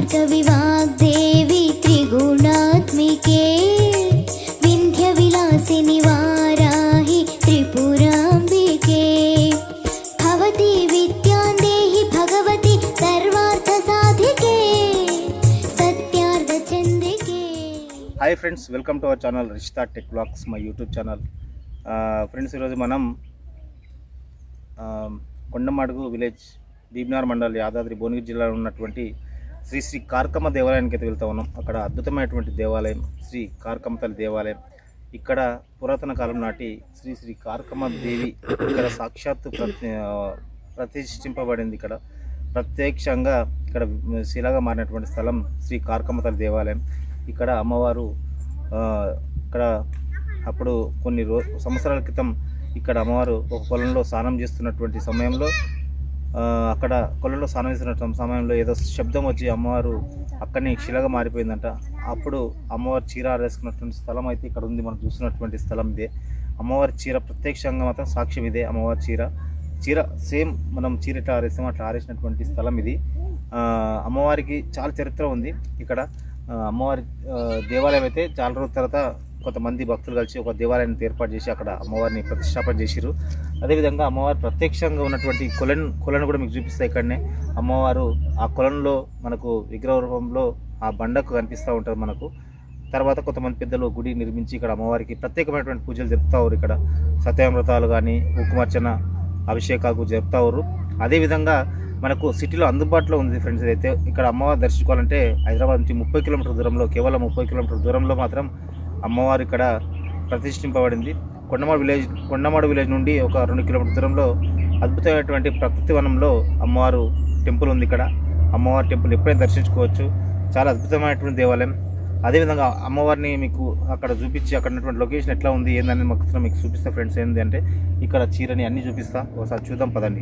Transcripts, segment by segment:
भार्गवि वाग्देवी त्रिगुणात्मिके विन्ध्यविलासिनि वाराहि त्रिपुराम्बिके भवति विद्यां देहि भगवति सर्वार्थसाधिके सत्यार्धचन्द्रिके hi friends welcome to our channel Rishta tech blogs my YouTube channel friends ఈరోజు మనం ఆ, కొండమాడుగు విలేజ్ బీబ్నార్ మండల్ యాదాద్రి భువనగిరి జిల్లాలో ఉన్నటువంటి శ్రీ శ్రీ కార్కమ్మ దేవాలయానికి అయితే వెళ్తా ఉన్నాం. అక్కడ అద్భుతమైనటువంటి దేవాలయం శ్రీ కార్కమ్మ తల్లి దేవాలయం. ఇక్కడ పురాతన కాలం నాటి శ్రీ శ్రీ కార్కమ్మ దేవి ఇక్కడ సాక్షాత్తు ప్రతి ప్రతిష్ఠింపబడింది ఇక్కడ. ప్రత్యక్షంగా ఇక్కడ శిలగా మారినటువంటి స్థలం శ్రీ కార్కమ్మ తల్లి దేవాలయం. ఇక్కడ అమ్మవారు ఇక్కడ అప్పుడు కొన్ని రో సంవత్సరాల క్రితం ఇక్కడ అమ్మవారు ఒక పొలంలో స్నానం చేస్తున్నటువంటి సమయంలో అక్కడ కొలంలో స్నానం సమయంలో ఏదో శబ్దం వచ్చి అమ్మవారు అక్కడనే శిలగా మారిపోయిందంట. అప్పుడు అమ్మవారి చీర ఆరేసుకున్నటువంటి స్థలం అయితే ఇక్కడ ఉంది. మనం చూసినటువంటి స్థలం ఇదే. అమ్మవారి చీర ప్రత్యక్షంగా మాత్రం సాక్ష్యం ఇదే అమ్మవారి చీర. చీర సేమ్ మనం చీర ఎట్లా ఆరేస్తాం అట్లా ఆరేసినటువంటి స్థలం ఇది. అమ్మవారికి చాలా చరిత్ర ఉంది. ఇక్కడ అమ్మవారి దేవాలయం అయితే చాలా రోజుల తర్వాత కొంతమంది భక్తులు కలిసి ఒక దేవాలయాన్ని ఏర్పాటు చేసి అక్కడ అమ్మవారిని ప్రతిష్టాపన చేసిరు అదేవిధంగా అమ్మవారు ప్రత్యక్షంగా ఉన్నటువంటి కొలను కొలను కూడా మీకు చూపిస్తాయి ఇక్కడనే. అమ్మవారు ఆ కొలంలో మనకు విగ్రహ రూపంలో ఆ బండకు కనిపిస్తూ ఉంటుంది మనకు. తర్వాత కొంతమంది పెద్దలు గుడి నిర్మించి ఇక్కడ అమ్మవారికి ప్రత్యేకమైనటువంటి పూజలు జరుపుతారు ఇక్కడ. సత్యామృతాలు కానీ ఉక్కుమర్చన అభిషేకాలు జరుపుతారు అదేవిధంగా మనకు సిటీలో అందుబాటులో ఉంది ఫ్రెండ్స్ అయితే ఇక్కడ అమ్మవారు దర్శించుకోవాలంటే హైదరాబాద్ నుంచి ముప్పై కిలోమీటర్ దూరంలో కేవలం ముప్పై కిలోమీటర్ దూరంలో మాత్రం అమ్మవారు ఇక్కడ ప్రతిష్ఠింపబడింది. కొండమాడు విలేజ్ కొండమాడు విలేజ్ నుండి ఒక రెండు కిలోమీటర్ దూరంలో అద్భుతమైనటువంటి ప్రకృతి వనంలో అమ్మవారు టెంపుల్ ఉంది ఇక్కడ. అమ్మవారి టెంపుల్ ఎప్పుడైనా దర్శించుకోవచ్చు. చాలా అద్భుతమైనటువంటి దేవాలయం. అదేవిధంగా అమ్మవారిని మీకు అక్కడ చూపించి అక్కడ ఉన్నటువంటి లొకేషన్ ఎట్లా ఉంది ఏందని మాకు మీకు చూపిస్తా ఫ్రెండ్స్ ఏంది అంటే ఇక్కడ చీరని అన్ని చూపిస్తా. ఒకసారి చూద్దాం పదండి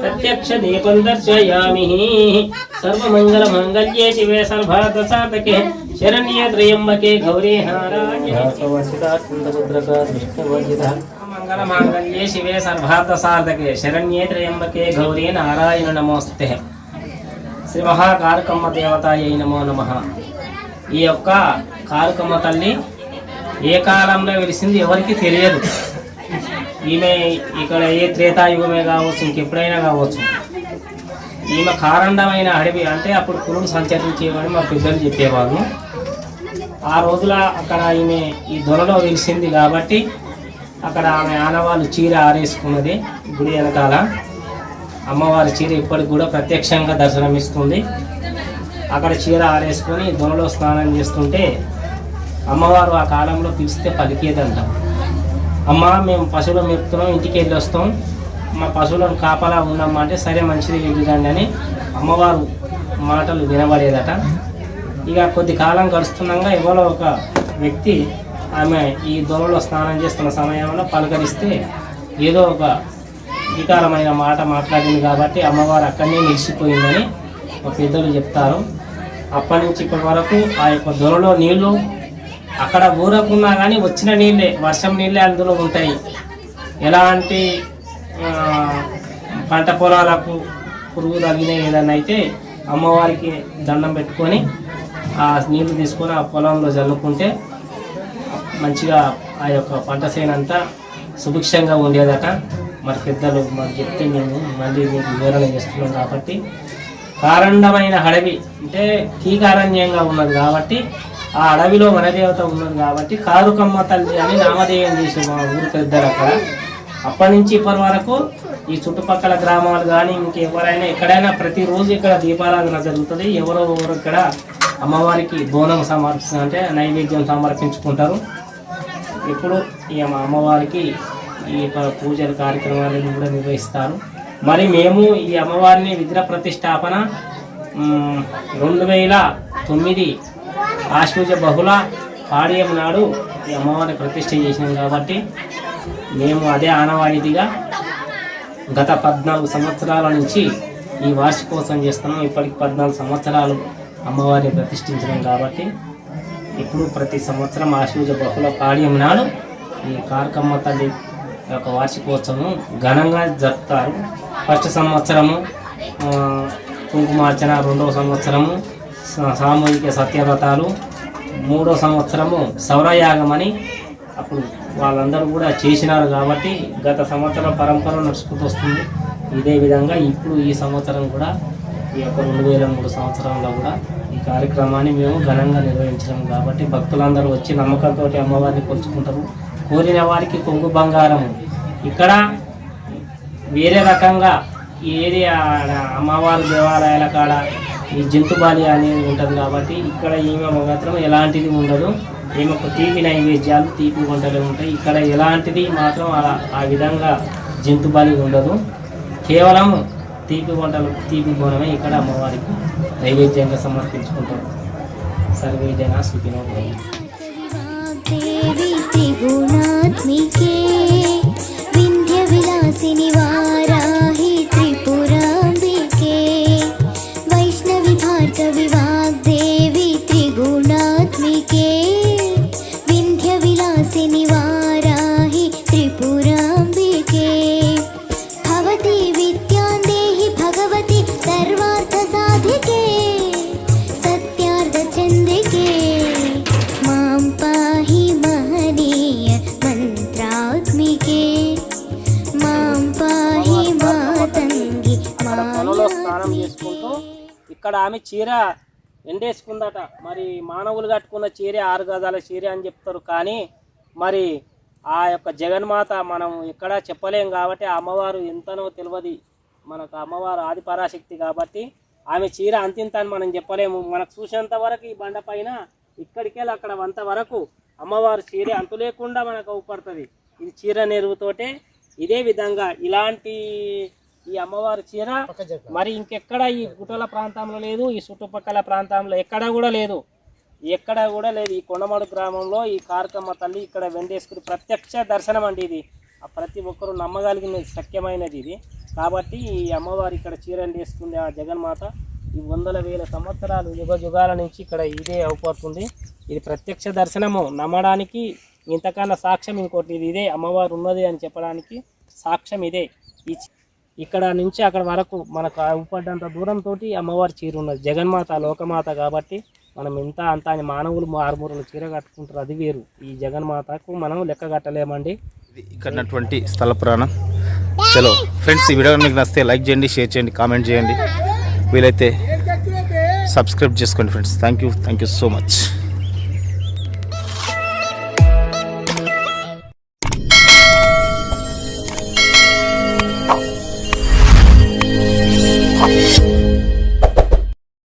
ప్రత్యక్ష దీపం దర్శయామి. సర్వమంగళమాంగళ్యే శివే సర్భారతసాతకే శరణ్యే త్రయంబకే గౌరీ మంగళమాంగళ్యే శివే సర్భారతసాతకే శరణ్యే త్రయంబకే గౌరీ నారాయణ నమోస్తే. శ్రీ మహాకారకమ్మ దేవతాయ నమో నమ. ఈ యొక్క కారుకమ్మ తల్లి ఏ కాలంలో వెలిసింది ఎవరికి తెలియదు. ఈమె ఇక్కడ ఏ త్రేతాయుగమే కావచ్చు ఇంకెప్పుడైనా కావచ్చు. ఈమె కారండమైన అడవి అంటే అప్పుడు పురుడు సంచరించేవాడు మా పెద్దలు చెప్పేవాళ్ళు. ఆ రోజుల అక్కడ ఈమె ఈ దొరలో వెలిసింది కాబట్టి అక్కడ ఆమె ఆనవాళ్ళు చీర ఆరేసుకున్నది గుడి వెనకాల. అమ్మవారి చీర ఇప్పటికి కూడా ప్రత్యక్షంగా దర్శనమిస్తుంది. అక్కడ చీర ఆరేసుకొని దొనలో స్నానం చేస్తుంటే అమ్మవారు ఆ కాలంలో పిలిస్తే పలికేదంట. అమ్మ మేము పశువులు మెప్తున్నాం ఇంటికి వెళ్ళి వస్తాం. మా పశువులను కాపలా ఉన్నామా అంటే సరే మంచిది వెళ్ళిరండి అని అమ్మవారు మాటలు వినబడేదట. ఇక కొద్ది కాలం గడుస్తుండగా ఎవరో ఒక వ్యక్తి ఆమె ఈ దొరలో స్నానం చేస్తున్న సమయంలో పలకరిస్తే ఏదో ఒక వికారమైన మాట మాట్లాడింది కాబట్టి అమ్మవారు అక్కడనే నిలిచిపోయిందని ఒక పెద్దలు చెప్తారు. అప్పటి నుంచి ఇప్పటి వరకు ఆ యొక్క దొరలో నీళ్ళు అక్కడ ఊరకున్నా కానీ వచ్చిన నీళ్ళే వర్షం నీళ్ళే అందులో ఉంటాయి. ఎలాంటి పంట పొలాలకు పురుగు తగిన ఏదైనా అయితే అమ్మవారికి దండం పెట్టుకొని ఆ నీళ్ళు తీసుకొని ఆ పొలంలో చల్లుకుంటే మంచిగా ఆ యొక్క పంట చేనంతా సుభిక్షంగా ఉండేదట. మరి పెద్దలు మాకు చెప్తే మేము మళ్ళీ మీకు వివరణ చేస్తున్నాం కాబట్టి. కారండమైన అడవి అంటే కీకారణ్యంగా ఉన్నది కాబట్టి ఆ అడవిలో వనదేవత ఉన్నది కాబట్టి కారుకమ్మ తల్లి అని నామధేయం చేసి మా ఊరు పెద్దలు అక్కడ. అప్పటి నుంచి ఇప్పటి వరకు ఈ చుట్టుపక్కల గ్రామాలు కానీ ఇంకెవరైనా ఎక్కడైనా ప్రతిరోజు ఇక్కడ దీపారాధన జరుగుతుంది. ఎవరో ఎవరు ఇక్కడ అమ్మవారికి బోనం సమర్పి అంటే నైవేద్యం సమర్పించుకుంటారు. ఇప్పుడు ఈ అమ్మవారికి ఈ పూజల కార్యక్రమాలను కూడా నిర్వహిస్తారు. మరి మేము ఈ అమ్మవారిని విగ్రహ ప్రతిష్టాపన రెండు వేల తొమ్మిది ఆశ్వజ బహుళ పాడియం నాడు ఈ అమ్మవారిని ప్రతిష్ట చేసినాం కాబట్టి మేము అదే ఆనవాయితీగా గత పద్నాలుగు సంవత్సరాల నుంచి ఈ వార్షికోత్సవం చేస్తున్నాం. ఇప్పటికి పద్నాలుగు సంవత్సరాలు అమ్మవారిని ప్రతిష్ఠించడం కాబట్టి ఇప్పుడు ప్రతి సంవత్సరం ఆశూజ బహుళ పాడియం నాడు ఈ కార్కమ్మ తల్లి యొక్క వార్షికోత్సవం ఘనంగా జరుపుతారు. ఫస్ట్ సంవత్సరము కుంకుమార్చన రెండవ సంవత్సరము సామూహిక సత్యవ్రతాలు. మూడో సంవత్సరము సౌరయాగం అని అప్పుడు వాళ్ళందరూ కూడా చేసినారు కాబట్టి గత సంవత్సరం పరంపర నడుచుకుంటూ వస్తుంది. ఇదే విధంగా ఇప్పుడు ఈ సంవత్సరం కూడా ఈ యొక్క రెండు వేల మూడు సంవత్సరంలో కూడా ఈ కార్యక్రమాన్ని మేము ఘనంగా నిర్వహించడం కాబట్టి భక్తులందరూ వచ్చి నమ్మకంతో అమ్మవారిని కొలుచుకుంటారు కోరిన వారికి కొంగు బంగారము ఇక్కడ వేరే రకంగా ఏది ఆడ అమ్మవారి దేవాలయాల కాడ ఈ జంతుబాలి అనేది ఉంటుంది కాబట్టి ఇక్కడ ఈమె మాత్రం ఎలాంటిది ఉండదు. ఈమెకు తీపి నైవేద్యాలు తీపి వంటలు ఉంటాయి. ఇక్కడ ఎలాంటిది మాత్రం ఆ- ఆ విధంగా జంతుబాలి ఉండదు. కేవలం తీపి వంటలు తీపి బోనమే ఇక్కడ అమ్మవారికి నైవేద్యంగా సమర్పించుకుంటారు. సర్వే జన సుఖినో భవంతు. ఇక్కడ ఆమె చీర ఎండేసుకుందట. మరి మానవులు కట్టుకున్న చీరే ఆరు గజాల చీర అని చెప్తారు. కానీ మరి ఆ యొక్క జగన్మాత మనం ఎక్కడ చెప్పలేం కాబట్టి ఆ అమ్మవారు ఎంతనో తెలియదు. మనకు అమ్మవారు ఆది పరాశక్తి కాబట్టి ఆమె చీర అంతింత అని మనం చెప్పలేము. మనకు చూసేంత వరకు ఈ బండ పైన ఇక్కడికెళ్ళి అక్కడ వంత వరకు అమ్మవారు చీర అంతు లేకుండా మనకు అవుపడుతుంది. ఇది చీర నెరువుతోటే ఇదే విధంగా ఇలాంటి ఈ అమ్మవారి చీర. మరి ఇంకెక్కడ ఈ గుట్టల ప్రాంతంలో లేదు ఈ చుట్టుపక్కల ప్రాంతంలో ఎక్కడ కూడా లేదు. ఎక్కడ కూడా లేదు. ఈ కొండమడు గ్రామంలో ఈ కార్కమ్మ తల్లి ఇక్కడ వెండేసుకుని ప్రత్యక్ష దర్శనం అండి ఇది. ఆ ప్రతి ఒక్కరూ నమ్మగలిగిన సత్యమైనది ఇది. కాబట్టి ఈ అమ్మవారు ఇక్కడ చీరని వేసుకుంది ఆ జగన్మాత. ఈ వందల వేల సంవత్సరాలు యుగ యుగాల నుంచి ఇక్కడ ఇదే అవుపడుతుంది. ఇది ప్రత్యక్ష దర్శనము. నమ్మడానికి ఇంతకన్నా సాక్ష్యం ఇంకోటి ఇది. ఇదే అమ్మవారు ఉన్నది అని చెప్పడానికి సాక్ష్యం ఇదే. ఈ ఇక్కడ నుంచి అక్కడ వరకు మనకు అవుపడ్డంత దూరంతో అమ్మవారి చీర ఉన్నది. జగన్మాత లోకమాత కాబట్టి మనం ఇంత అంత అని మానవులు మారుమూరులు చీర కట్టుకుంటారు. అది వేరు. ఈ జగన్మాతకు మనం లెక్క కట్టలేమండి. ఇక్కడటువంటి ఇక్కడ ఉన్నటువంటి స్థల పురాణం. చలో ఫ్రెండ్స్ ఈ వీడియో మీకు నచ్చితే లైక్ చేయండి షేర్ చేయండి కామెంట్ చేయండి. వీలైతే సబ్స్క్రైబ్ చేసుకోండి friends. Thank you thank you so much.